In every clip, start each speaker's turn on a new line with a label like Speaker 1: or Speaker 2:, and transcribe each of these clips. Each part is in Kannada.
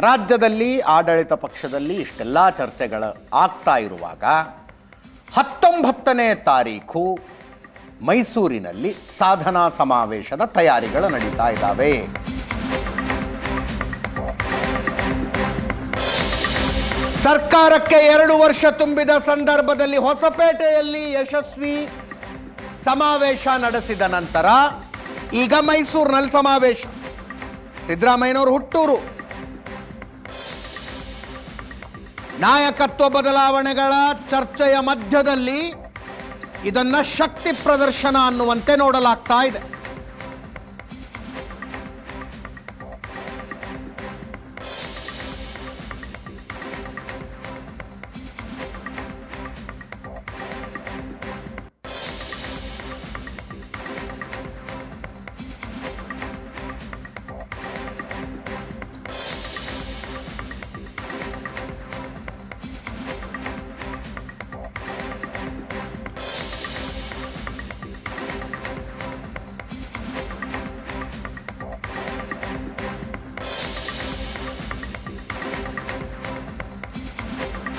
Speaker 1: ರಾಜ್ಯದಲ್ಲಿ, ಆಡಳಿತ ಪಕ್ಷದಲ್ಲಿ ಇಷ್ಟೆಲ್ಲ ಚರ್ಚೆಗಳು ಆಗ್ತಾ ಇರುವಾಗ, ಹತ್ತೊಂಬತ್ತನೇ ತಾರೀಕು ಮೈಸೂರಿನಲ್ಲಿ ಸಾಧನಾ ಸಮಾವೇಶದ ತಯಾರಿಗಳು ನಡೀತಾ ಇದ್ದಾವೆ. ಸರ್ಕಾರಕ್ಕೆ ಎರಡು ವರ್ಷ ತುಂಬಿದ ಸಂದರ್ಭದಲ್ಲಿ ಹೊಸಪೇಟೆಯಲ್ಲಿ ಯಶಸ್ವಿ ಸಮಾವೇಶ ನಡೆಸಿದ ನಂತರ, ಈಗ ಮೈಸೂರಿನಲ್ಲಿ ಸಮಾವೇಶ. ಸಿದ್ದರಾಮಯ್ಯನವರು ಹುಟ್ಟೂರು. ನಾಯಕತ್ವ ಬದಲಾವಣೆಗಳ ಚರ್ಚೆಯ ಮಧ್ಯದಲ್ಲಿ ಇದನ್ನು ಶಕ್ತಿ ಪ್ರದರ್ಶನ ಅನ್ನುವಂತೆ ನೋಡಲಾಗ್ತಾ ಇದೆ.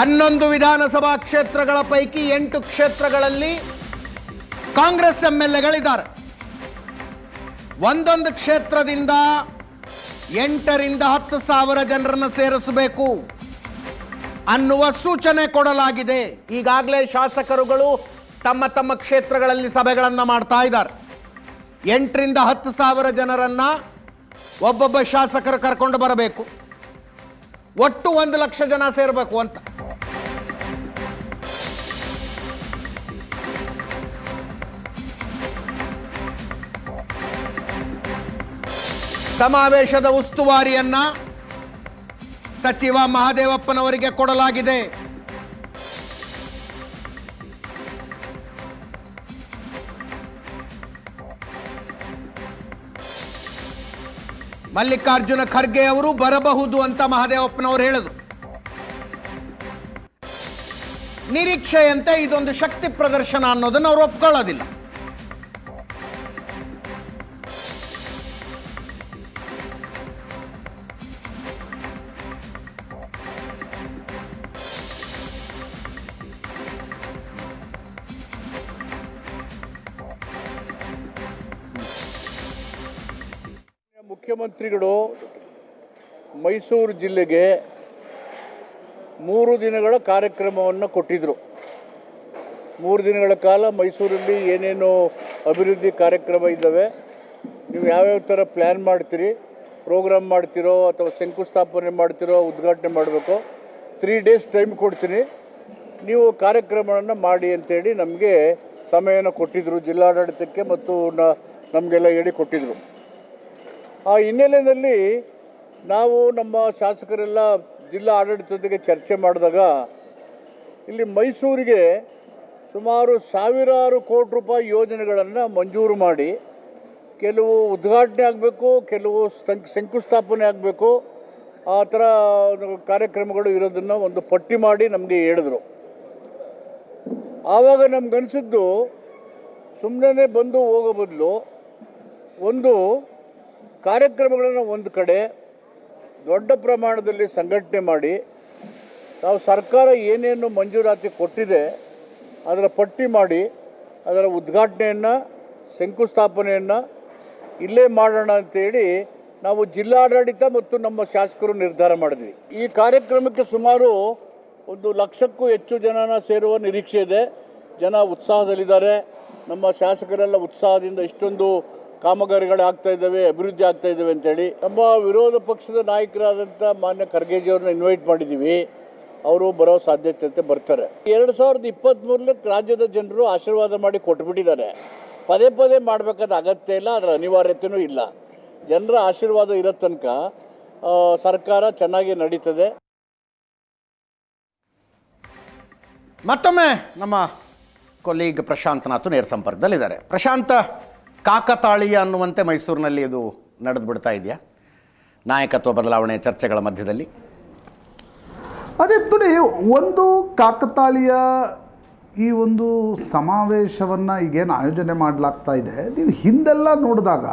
Speaker 1: ಹನ್ನೊಂದು ವಿಧಾನಸಭಾ ಕ್ಷೇತ್ರಗಳ ಪೈಕಿ ಎಂಟು ಕ್ಷೇತ್ರಗಳಲ್ಲಿ ಕಾಂಗ್ರೆಸ್ ಎಂ ಎಲ್ ಎಗಳಿದ್ದಾರೆ ಒಂದೊಂದು ಕ್ಷೇತ್ರದಿಂದ ಎಂಟರಿಂದ ಹತ್ತು ಸಾವಿರ ಜನರನ್ನು ಸೇರಿಸಬೇಕು ಅನ್ನುವ ಸೂಚನೆ ಕೊಡಲಾಗಿದೆ. ಈಗಾಗಲೇ ಶಾಸಕರುಗಳು ತಮ್ಮ ತಮ್ಮ ಕ್ಷೇತ್ರಗಳಲ್ಲಿ ಸಭೆಗಳನ್ನು ಮಾಡ್ತಾ ಇದ್ದಾರೆ. ಎಂಟರಿಂದ ಹತ್ತು ಸಾವಿರ ಜನರನ್ನು ಒಬ್ಬೊಬ್ಬ ಶಾಸಕರು ಕರ್ಕೊಂಡು ಬರಬೇಕು. ಒಟ್ಟು ಒಂದು ಲಕ್ಷ ಜನ ಸೇರಬೇಕು ಅಂತ. ಸಮಾವೇಶದ ಉಸ್ತುವಾರಿಯನ್ನ ಸಚಿವ ಮಹದೇವಪ್ಪನವರಿಗೆ ಕೊಡಲಾಗಿದೆ. ಮಲ್ಲಿಕಾರ್ಜುನ ಖರ್ಗೆ ಅವರು ಬರಬಹುದು ಅಂತ ಮಹದೇವಪ್ಪನವರು ಹೇಳಿದರು ನಿರೀಕ್ಷೆಯಂತೆ ಇದೊಂದು ಶಕ್ತಿ ಪ್ರದರ್ಶನ ಅನ್ನೋದನ್ನು ಅವರು ಒಪ್ಕೊಳ್ಳೋದಿಲ್ಲ.
Speaker 2: ಮುಖ್ಯಮಂತ್ರಿಗಳು ಮೈಸೂರು ಜಿಲ್ಲೆಗೆ ಮೂರು ದಿನಗಳ ಕಾರ್ಯಕ್ರಮವನ್ನು ಕೊಟ್ಟಿದ್ದರು ಮೂರು ದಿನಗಳ ಕಾಲ ಮೈಸೂರಲ್ಲಿ ಏನೇನು ಅಭಿವೃದ್ಧಿ ಕಾರ್ಯಕ್ರಮ ಇದ್ದಾವೆ. ನೀವು ಯಾವ್ಯಾವ ಥರ ಪ್ಲ್ಯಾನ್ ಮಾಡ್ತೀರಿ ಪ್ರೋಗ್ರಾಮ್ ಮಾಡ್ತಿರೋ ಅಥವಾ ಶಂಕುಸ್ಥಾಪನೆ ಮಾಡ್ತಿರೋ, ಉದ್ಘಾಟನೆ ಮಾಡಬೇಕು ತ್ರೀ ಡೇಸ್ ಟೈಮ್ ಕೊಡ್ತೀನಿ. ನೀವು ಕಾರ್ಯಕ್ರಮವನ್ನು ಮಾಡಿ ಅಂತೇಳಿ ನಮಗೆ ಸಮಯನ ಕೊಟ್ಟಿದ್ದರು ಜಿಲ್ಲಾಡಳಿತಕ್ಕೆ ಮತ್ತು ನಮಗೆಲ್ಲ ಹೇಳಿ ಕೊಟ್ಟಿದ್ದರು ಆ ಹಿನ್ನೆಲೆಯಲ್ಲಿ ನಾವು ನಮ್ಮ ಶಾಸಕರೆಲ್ಲ ಜಿಲ್ಲಾ ಆಡಳಿತದೊಂದಿಗೆ ಚರ್ಚೆ ಮಾಡಿದಾಗ ಇಲ್ಲಿ ಮೈಸೂರಿಗೆ ಸುಮಾರು ಸಾವಿರಾರು ಕೋಟಿ ರೂಪಾಯಿ ಯೋಜನೆಗಳನ್ನು ಮಂಜೂರು ಮಾಡಿ ಕೆಲವು ಉದ್ಘಾಟನೆ ಆಗಬೇಕು, ಕೆಲವು ಶಂಕುಸ್ಥಾಪನೆ ಆಗಬೇಕು, ಆ ಥರ ಕಾರ್ಯಕ್ರಮಗಳು ಇರೋದನ್ನು ಒಂದು ಪಟ್ಟಿ ಮಾಡಿ ನಮಗೆ ಹೇಳಿದ್ರು. ಆವಾಗ ನಮ್ಗನ್ಸಿದ್ದು ಸುಮ್ಮನೆ ಬಂದು ಹೋಗೋ ಬದಲು ಒಂದು ಕಾರ್ಯಕ್ರಮಗಳನ್ನು ಒಂದು ಕಡೆ ದೊಡ್ಡ ಪ್ರಮಾಣದಲ್ಲಿ ಸಂಘಟನೆ ಮಾಡಿ ನಾವು ಸರ್ಕಾರ ಏನೇನು ಮಂಜೂರಾತಿ ಕೊಟ್ಟಿದೆ, ಅದರ ಪಟ್ಟಿ ಮಾಡಿ, ಅದರ ಉದ್ಘಾಟನೆಯನ್ನು, ಶಂಕುಸ್ಥಾಪನೆಯನ್ನು ಇಲ್ಲೇ ಮಾಡೋಣ ಅಂತೇಳಿ ನಾವು ಜಿಲ್ಲಾಡಳಿತ ಮತ್ತು ನಮ್ಮ ಶಾಸಕರು ನಿರ್ಧಾರ ಮಾಡಿದ್ವಿ. ಈ ಕಾರ್ಯಕ್ರಮಕ್ಕೆ ಸುಮಾರು ಒಂದು ಲಕ್ಷಕ್ಕೂ ಹೆಚ್ಚು ಜನನ ಸೇರುವ ನಿರೀಕ್ಷೆ ಇದೆ. ಜನ ಉತ್ಸಾಹದಲ್ಲಿದ್ದಾರೆ. ನಮ್ಮ ಶಾಸಕರೆಲ್ಲ ಉತ್ಸಾಹದಿಂದ ಇಷ್ಟೊಂದು ಕಾಮಗಾರಿಗಳು ಆಗ್ತಾ ಇದ್ದಾವೆ, ಅಭಿವೃದ್ಧಿ ಆಗ್ತಾ ಇದ್ದಾವೆ ಅಂತೇಳಿ ನಮ್ಮ ವಿರೋಧ ಪಕ್ಷದ ನಾಯಕರಾದಂಥ ಮಾನ್ಯ ಖರ್ಗೆಜಿ ಅವ್ರನ್ನ ಇನ್ವೈಟ್ ಮಾಡಿದ್ದೀವಿ ಅವರು ಬರೋ ಸಾಧ್ಯತೆ ಅಂತ ಬರ್ತಾರೆ. ಎರಡು ಸಾವಿರದ ಇಪ್ಪತ್ತ್ಮೂರರಲ್ಲಿ ರಾಜ್ಯದ ಜನರು ಆಶೀರ್ವಾದ ಮಾಡಿ ಕೊಟ್ಬಿಟ್ಟಿದ್ದಾರೆ. ಪದೇ ಪದೇ ಮಾಡಬೇಕಾದ ಅಗತ್ಯ ಇಲ್ಲ ಅದರ ಅನಿವಾರ್ಯತೆಯೂ ಇಲ್ಲ. ಜನರ ಆಶೀರ್ವಾದ ಇರೋ ತನಕ ಸರ್ಕಾರ ಚೆನ್ನಾಗಿ ನಡೀತದೆ.
Speaker 1: ಮತ್ತೊಮ್ಮೆ ನಮ್ಮ ಕೊಲೀಗ್ ಪ್ರಶಾಂತ್ ನಾಥ್ ನೇರ ಸಂಪರ್ಕದಲ್ಲಿದ್ದಾರೆ. ಪ್ರಶಾಂತ್ ಕಾಕತಾಳೀಯ ಅನ್ನುವಂತೆ ಮೈಸೂರಿನಲ್ಲಿ ಇದು ನಡೆದು ಬಿಡ್ತಾ ಇದೆಯಾ? ನಾಯಕತ್ವ ಬದಲಾವಣೆ ಚರ್ಚೆಗಳ ಮಧ್ಯದಲ್ಲಿ.
Speaker 3: ಅದೇ ಒಂದು ಕಾಕತಾಳೀಯ ಈ ಒಂದು ಸಮಾವೇಶವನ್ನು ಈಗೇನು ಆಯೋಜನೆ ಮಾಡಲಾಗ್ತಾ ಇದೆ. ನೀವು ಹಿಂದೆಲ್ಲ ನೋಡಿದಾಗ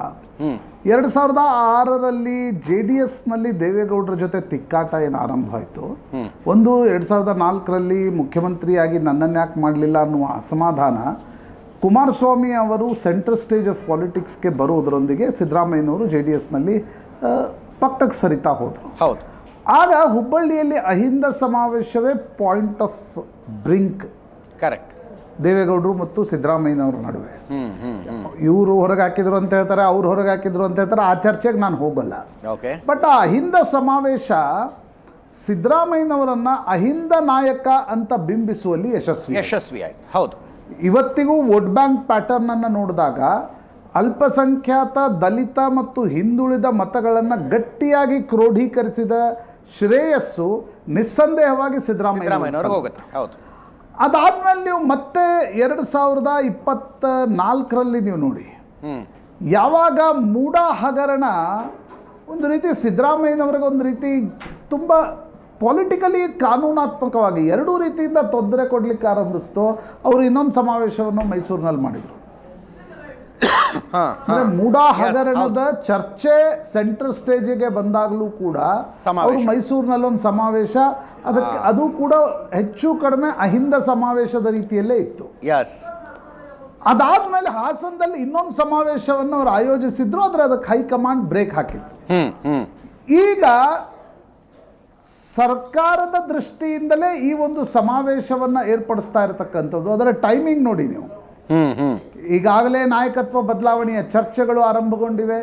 Speaker 3: ಎರಡು ಸಾವಿರದ ಆರರಲ್ಲಿ ಜೆ ಡಿ ಎಸ್ನಲ್ಲಿ ದೇವೇಗೌಡರ ಜೊತೆ ತಿಕ್ಕಾಟ ಏನು ಆರಂಭ ಆಯಿತು. ಒಂದು ಎರಡು ಸಾವಿರದ ನಾಲ್ಕರಲ್ಲಿ ಮುಖ್ಯಮಂತ್ರಿಯಾಗಿ ನನ್ನನ್ನು ಯಾಕೆ ಮಾಡಲಿಲ್ಲ ಅನ್ನುವ ಅಸಮಾಧಾನ ಕುಮಾರಸ್ವಾಮಿ ಅವರು ಸೆಂಟ್ರಲ್ ಸ್ಟೇಜ್ ಆಫ್ ಪಾಲಿಟಿಕ್ಸ್ಗೆ ಬರೋದರೊಂದಿಗೆ ಸಿದ್ದರಾಮಯ್ಯನವರು ಜೆ ಡಿ ಎಸ್ನಲ್ಲಿ ಪಕ್ಕಕ್ಕೆ ಸರಿತಾ ಹೋದರು.
Speaker 1: ಹೌದು.
Speaker 3: ಆಗ ಹುಬ್ಬಳ್ಳಿಯಲ್ಲಿ ಅಹಿಂದ ಸಮಾವೇಶವೇ ಪಾಯಿಂಟ್ ಆಫ್ ಬ್ರಿಂಕ್
Speaker 1: ಕರೆಕ್ಟ್
Speaker 3: ದೇವೇಗೌಡರು ಮತ್ತು ಸಿದ್ದರಾಮಯ್ಯನವ್ರ ನಡುವೆ. ಇವರು ಹೊರಗೆ ಹಾಕಿದ್ರು ಅಂತ ಹೇಳ್ತಾರೆ ಅವ್ರು ಹೊರಗೆ ಹಾಕಿದ್ರು ಅಂತ ಹೇಳ್ತಾರೆ ಆ ಚರ್ಚೆಗೆ ನಾನು ಹೋಗಲ್ಲ.
Speaker 1: ಓಕೆ
Speaker 3: ಬಟ್ ಆ ಅಹಿಂದ ಸಮಾವೇಶ ಸಿದ್ದರಾಮಯ್ಯನವರನ್ನು ಅಹಿಂದ ನಾಯಕ ಅಂತ ಬಿಂಬಿಸುವಲ್ಲಿ ಯಶಸ್ವಿ
Speaker 1: ಯಶಸ್ವಿ ಆಯ್ತು. ಹೌದು.
Speaker 3: ಇವತ್ತಿಗೂ ವೋಟ್ ಬ್ಯಾಂಕ್ ಪ್ಯಾಟರ್ನ್ ಅನ್ನು ನೋಡಿದಾಗ ಅಲ್ಪಸಂಖ್ಯಾತ ದಲಿತ ಮತ್ತು ಹಿಂದುಳಿದ ಮತಗಳನ್ನು ಗಟ್ಟಿಯಾಗಿ ಕ್ರೋಢೀಕರಿಸಿದ ಶ್ರೇಯಸ್ಸು ನಿಸ್ಸಂದೇಹವಾಗಿ ಸಿದ್ದರಾಮಯ್ಯ
Speaker 1: ಹೋಗುತ್ತೆ. ಹೌದು.
Speaker 3: ಅದಾದ್ಮೇಲೆ ನೀವು ಮತ್ತೆ ಎರಡು ಸಾವಿರದ ಇಪ್ಪತ್ತ ನಾಲ್ಕರಲ್ಲಿ ನೀವು ನೋಡಿ. ಯಾವಾಗ ಮೂಡ ಹಗರಣ ಒಂದು ರೀತಿ ಸಿದ್ದರಾಮಯ್ಯನವ್ರಿಗೆ ಒಂದು ರೀತಿ ತುಂಬ ಪೊಲಿಟಿಕಲಿ ಕಾನೂನಾತ್ಮಕವಾಗಿ ಎರಡೂ ರೀತಿಯಿಂದ ತೊಂದರೆ ಕೊಡಲಿಕ್ಕೆ ಆರಂಭಿಸ್ತು. ಅವರು ಇನ್ನೊಂದು ಸಮಾವೇಶವನ್ನು ಮೈಸೂರಿನಲ್ಲಿ ಮಾಡಿದರು. ಮೂಡಾ ಹಗರಣದ ಚರ್ಚೆ ಸೆಂಟ್ರಲ್ ಸ್ಟೇಜಿಗೆ ಬಂದಾಗಲೂ ಕೂಡ. ಅವರು ಮೈಸೂರಿನಲ್ಲಿ ಒಂದು ಸಮಾವೇಶ. ಅದಕ್ಕೆ ಅದು ಕೂಡ ಹೆಚ್ಚು ಕಡಿಮೆ ಅಹಿಂದ ಸಮಾವೇಶದ ರೀತಿಯಲ್ಲೇ ಇತ್ತು.
Speaker 1: ಎಸ್
Speaker 3: ಅದಾದ್ಮೇಲೆ ಹಾಸನದಲ್ಲಿ ಇನ್ನೊಂದು ಸಮಾವೇಶವನ್ನು ಅವರು ಆಯೋಜಿಸಿದ್ರು ಆದರೆ ಅದಕ್ಕೆ ಹೈಕಮಾಂಡ್ ಬ್ರೇಕ್ ಹಾಕಿತ್ತು. ಈಗ ಸರ್ಕಾರದ ದೃಷ್ಟಿಯಿಂದಲೇ ಈ ಒಂದು ಸಮಾವೇಶವನ್ನು ಏರ್ಪಡಿಸ್ತಾ ಇರತಕ್ಕಂಥದ್ದು. ಅದರ ಟೈಮಿಂಗ್ ನೋಡಿ ನೀವು. ಈಗಾಗಲೇ ನಾಯಕತ್ವ ಬದಲಾವಣೆಯ ಚರ್ಚೆಗಳು ಆರಂಭಗೊಂಡಿವೆ.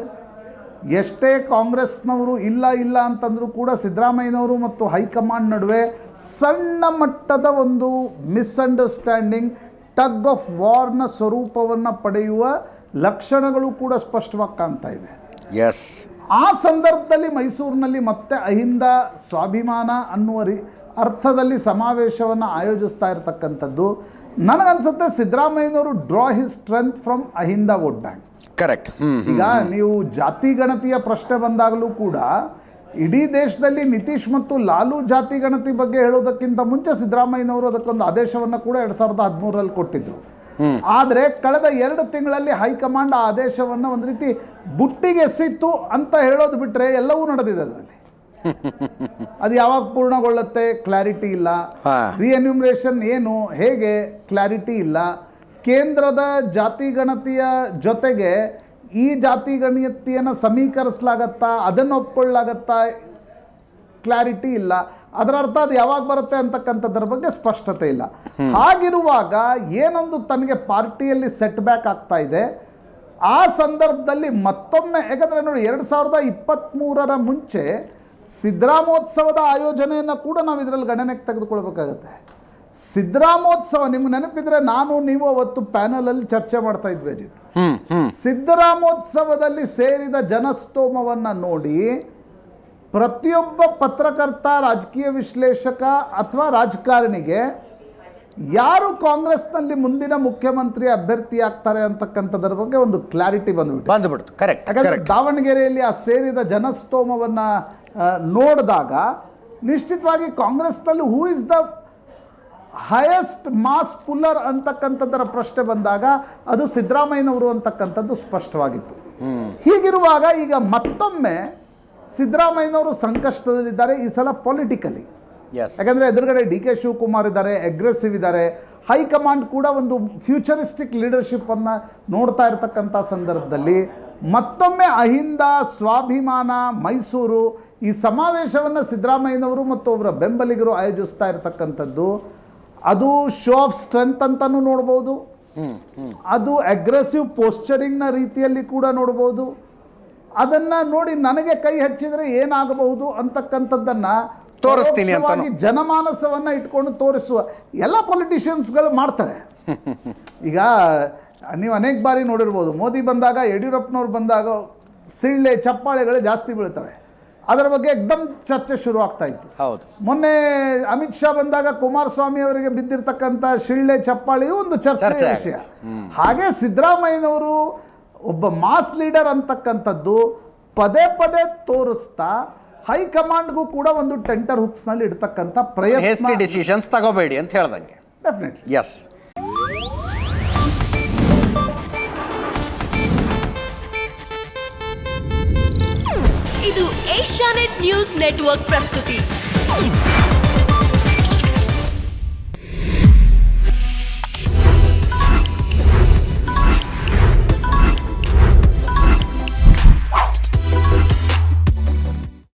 Speaker 3: ಎಷ್ಟೇ ಕಾಂಗ್ರೆಸ್ನವರು ಇಲ್ಲ ಇಲ್ಲ ಅಂತಂದರೂ ಕೂಡ ಸಿದ್ದರಾಮಯ್ಯನವರು ಮತ್ತು ಹೈಕಮಾಂಡ್ ನಡುವೆ ಸಣ್ಣ ಮಟ್ಟದ ಒಂದು ಮಿಸ್ಅಂಡರ್ಸ್ಟ್ಯಾಂಡಿಂಗ್ ಟಗ್ ಆಫ್ ವಾರ್ನ ಸ್ವರೂಪವನ್ನು ಪಡೆಯುವ ಲಕ್ಷಣಗಳು ಕೂಡ ಸ್ಪಷ್ಟವಾಗಿ ಕಾಣ್ತಾ ಇದೆ
Speaker 1: ಎಸ್
Speaker 3: ಆ ಸಂದರ್ಭದಲ್ಲಿ ಮೈಸೂರಿನಲ್ಲಿ ಮತ್ತೆ ಅಹಿಂದ ಸ್ವಾಭಿಮಾನ ಅನ್ನುವ ರೀ ಅರ್ಥದಲ್ಲಿ ಸಮಾವೇಶವನ್ನು ಆಯೋಜಿಸ್ತಾ ಇರತಕ್ಕಂಥದ್ದು. ನನಗನ್ಸುತ್ತೆ ಸಿದ್ದರಾಮಯ್ಯನವರು draw his strength from AHINDA vote bank.
Speaker 1: Correct.
Speaker 3: ಈಗ ನೀವು ಜಾತಿ ಗಣತಿಯ ಪ್ರಶ್ನೆ ಬಂದಾಗಲೂ ಕೂಡ ಇಡೀ ದೇಶದಲ್ಲಿ ನಿತೀಶ್ ಮತ್ತು ಲಾಲು ಜಾತಿ ಗಣತಿ ಬಗ್ಗೆ ಹೇಳೋದಕ್ಕಿಂತ ಮುಂಚೆ ಸಿದ್ದರಾಮಯ್ಯನವರು ಅದಕ್ಕೊಂದು ಆದೇಶವನ್ನು ಕೂಡ ಎರಡು ಸಾವಿರದ ಹದಿಮೂರರಲ್ಲಿ ಕೊಟ್ಟಿದ್ರು. ಆದರೆ ಕಳೆದ ಎರಡು ತಿಂಗಳಲ್ಲಿ ಹೈಕಮಾಂಡ್ ಆ ಆದೇಶವನ್ನು ಒಂದು ರೀತಿ ಬುಟ್ಟಿಗೆ ಎಸೆಯಿತು ಅಂತ ಹೇಳೋದು ಬಿಟ್ಟರೆ ಎಲ್ಲವೂ ನಡೆದಿದೆ ಅದರಲ್ಲಿ. ಅದು ಯಾವಾಗ ಪೂರ್ಣಗೊಳ್ಳುತ್ತೆ? ಕ್ಲಾರಿಟಿ ಇಲ್ಲ. ರಿಎನ್ಯೂಮರೇಷನ್ ಏನು? ಹೇಗೆ? ಕ್ಲಾರಿಟಿ ಇಲ್ಲ. ಕೇಂದ್ರದ ಜಾತಿ ಗಣತಿಯ ಜೊತೆಗೆ ಈ ಜಾತಿ ಗಣತಿಯನ್ನು ಸಮೀಕರಿಸಲಾಗತ್ತಾ? ಅದನ್ನು ಒಪ್ಕೊಳ್ಳಾಗತ್ತಾ? ಕ್ಲಾರಿಟಿ ಇಲ್ಲ. ಅದರ ಅರ್ಥ ಅದು ಯಾವಾಗ ಬರುತ್ತೆ ಅಂತಕ್ಕಂಥದ್ರ ಬಗ್ಗೆ ಸ್ಪಷ್ಟತೆ ಇಲ್ಲ. ಹಾಗಿರುವಾಗ ಏನೊಂದು ತನಗೆ ಪಾರ್ಟಿಯಲ್ಲಿ ಸೆಟ್ ಬ್ಯಾಕ್ ಆಗ್ತಾ ಇದೆ ಆ ಸಂದರ್ಭದಲ್ಲಿ ಮತ್ತೊಮ್ಮೆ ಯಾಕಂದರೆ ನೋಡಿ ಎರಡು ಸಾವಿರದ ಇಪ್ಪತ್ತ್ಮೂರರ ಮುಂಚೆ ಸಿದ್ದರಾಮೋತ್ಸವದ ಆಯೋಜನೆಯನ್ನು ಕೂಡ ನಾವು ಇದರಲ್ಲಿ ಗಣನೆಗೆ ತೆಗೆದುಕೊಳ್ಬೇಕಾಗತ್ತೆ. ಸಿದ್ದರಾಮೋತ್ಸವ ನಿಮ್ಗೆ ನೆನಪಿದ್ರೆ ನಾನು ನೀವು ಅವತ್ತು ಪ್ಯಾನಲಲ್ಲಿ ಚರ್ಚೆ ಮಾಡ್ತಾ ಇದ್ವಿ ಅಜಿತ್. ಸಿದ್ದರಾಮೋತ್ಸವದಲ್ಲಿ ಸೇರಿದ ಜನಸ್ತೋಮವನ್ನು ನೋಡಿ ಪ್ರತಿಯೊಬ್ಬ ಪತ್ರಕರ್ತ ರಾಜಕೀಯ ವಿಶ್ಲೇಷಕ ಅಥವಾ ರಾಜಕಾರಣಿಗೆ ಯಾರು ಕಾಂಗ್ರೆಸ್ನಲ್ಲಿ ಮುಂದಿನ ಮುಖ್ಯಮಂತ್ರಿ ಅಭ್ಯರ್ಥಿ ಆಗ್ತಾರೆ ಅಂತಕ್ಕಂಥದ್ರ ಬಗ್ಗೆ ಒಂದು ಕ್ಲಾರಿಟಿ ಬಂದ್ಬಿಟ್ಟು
Speaker 1: ಬಂದ್ಬಿಡ್ತು. ಕರೆಕ್ಟ್
Speaker 3: ಯಾಕಂದ್ರೆ ದಾವಣಗೆರೆಯಲ್ಲಿ ಆ ಸೇರಿದ ಜನಸ್ತೋಮವನ್ನ ನೋಡಿದಾಗ ನಿಶ್ಚಿತವಾಗಿ ಕಾಂಗ್ರೆಸ್ನಲ್ಲಿ who is the highest mass puller ಅಂತಕ್ಕಂಥದ್ದರ ಪ್ರಶ್ನೆ ಬಂದಾಗ ಅದು ಸಿದ್ದರಾಮಯ್ಯನವರು ಅಂತಕ್ಕಂಥದ್ದು ಸ್ಪಷ್ಟವಾಗಿತ್ತು. ಹೀಗಿರುವಾಗ ಈಗ ಮತ್ತೊಮ್ಮೆ ಸಿದ್ದರಾಮಯ್ಯನವರು ಸಂಕಷ್ಟದಲ್ಲಿದ್ದಾರೆ ಈ ಸಲ ಪೊಲಿಟಿಕಲಿ
Speaker 1: ಯಾಕಂದರೆ
Speaker 3: ಯಾಕಂದ್ರೆ ಎದುರುಗಡೆ ಡಿ ಕೆ ಶಿವಕುಮಾರ್ ಇದ್ದಾರೆ ಅಗ್ರೆಸಿವ್ ಇದ್ದಾರೆ. ಹೈಕಮಾಂಡ್ ಕೂಡ ಒಂದು ಫ್ಯೂಚರಿಸ್ಟಿಕ್ ಲೀಡರ್ಶಿಪ್ ಅನ್ನ ನೋಡ್ತಾ ಇರತಕ್ಕಂಥ ಸಂದರ್ಭದಲ್ಲಿ ಮತ್ತೊಮ್ಮೆ ಅಹಿಂದ ಸ್ವಾಭಿಮಾನ ಮೈಸೂರು ಈ ಸಮಾವೇಶವನ್ನು ಸಿದ್ದರಾಮಯ್ಯನವರು ಮತ್ತು ಅವರ ಬೆಂಬಲಿಗರು ಆಯೋಜಿಸ್ತಾ ಇರತಕ್ಕಂಥದ್ದು. ಅದು ಶೋ ಆಫ್ ಸ್ಟ್ರೆಂತ್ ಅಂತಲೂ ನೋಡ್ಬೋದು. ಅದು ಅಗ್ರೆಸಿವ್ ಪೋಸ್ಚರಿಂಗ್ನ ರೀತಿಯಲ್ಲಿ ಕೂಡ ನೋಡ್ಬೋದು. ಅದನ್ನ ನೋಡಿ ನನಗೆ ಕೈ ಹಚ್ಚಿದರೆ ಏನಾಗಬಹುದು ಅಂತಕ್ಕಂಥದ್ದನ್ನು
Speaker 1: ತೋರಿಸ್ತೀನಿ
Speaker 3: ಅಂತ ಜನಮಾನಸವನ್ನ ಇಟ್ಕೊಂಡು ತೋರಿಸುವ ಎಲ್ಲ ಪೊಲಿಟಿಷಿಯನ್ಸ್ಗಳು ಮಾಡ್ತಾರೆ. ಈಗ ನೀವು ಅನೇಕ ಬಾರಿ ನೋಡಿರ್ಬೋದು ಮೋದಿ ಬಂದಾಗ ಯಡಿಯೂರಪ್ಪನವ್ರು ಬಂದಾಗ ಸಿಳ್ಳೆ ಚಪ್ಪಾಳೆಗಳು ಜಾಸ್ತಿ ಬೀಳ್ತವೆ. ಅದರ ಬಗ್ಗೆ ಎಕ್ದಮ್ ಚರ್ಚೆ ಶುರು ಆಗ್ತಾ ಇತ್ತು.
Speaker 1: ಹೌದು.
Speaker 3: ಮೊನ್ನೆ ಅಮಿತ್ ಶಾ ಬಂದಾಗ ಕುಮಾರಸ್ವಾಮಿ ಅವರಿಗೆ ಬಿದ್ದಿರ್ತಕ್ಕಂಥ ಶಿಳ್ಳೆ ಚಪ್ಪಾಳಿಯು ಒಂದು
Speaker 1: ಚರ್ಚೆ
Speaker 3: ವಿಷಯ. ಹಾಗೆ ಸಿದ್ದರಾಮಯ್ಯನವರು ಒಬ್ಬ ಮಾಸ್ ಲೀಡರ್ ಅಂತಕ್ಕಂಥದ್ದು ಪದೇ ಪದೇ ತೋರಿಸ್ತಾ ಹೈಕಮಾಂಡ್ಗೂ ಕೂಡ ಒಂದು ಟೆಂಟರ್ ಹುಕ್ಸ್ನಲ್ಲಿ ಇಡ್ತಕ್ಕಂಥ ಪ್ರಯತ್ನ.
Speaker 1: ಡಿಸಿಷನ್ಸ್ ತಗೋಬೇಡಿ ಅಂತ ಹೇಳ್ದಂಗೆ.
Speaker 3: ಡೆಫಿನೆಟ್ಲಿ
Speaker 1: ಎಸ್
Speaker 4: ಇದು ಏಷ್ಯಾನೆಟ್ ನ್ಯೂಸ್ ನೆಟ್ವರ್ಕ್ ಪ್ರಸ್ತುತಿ.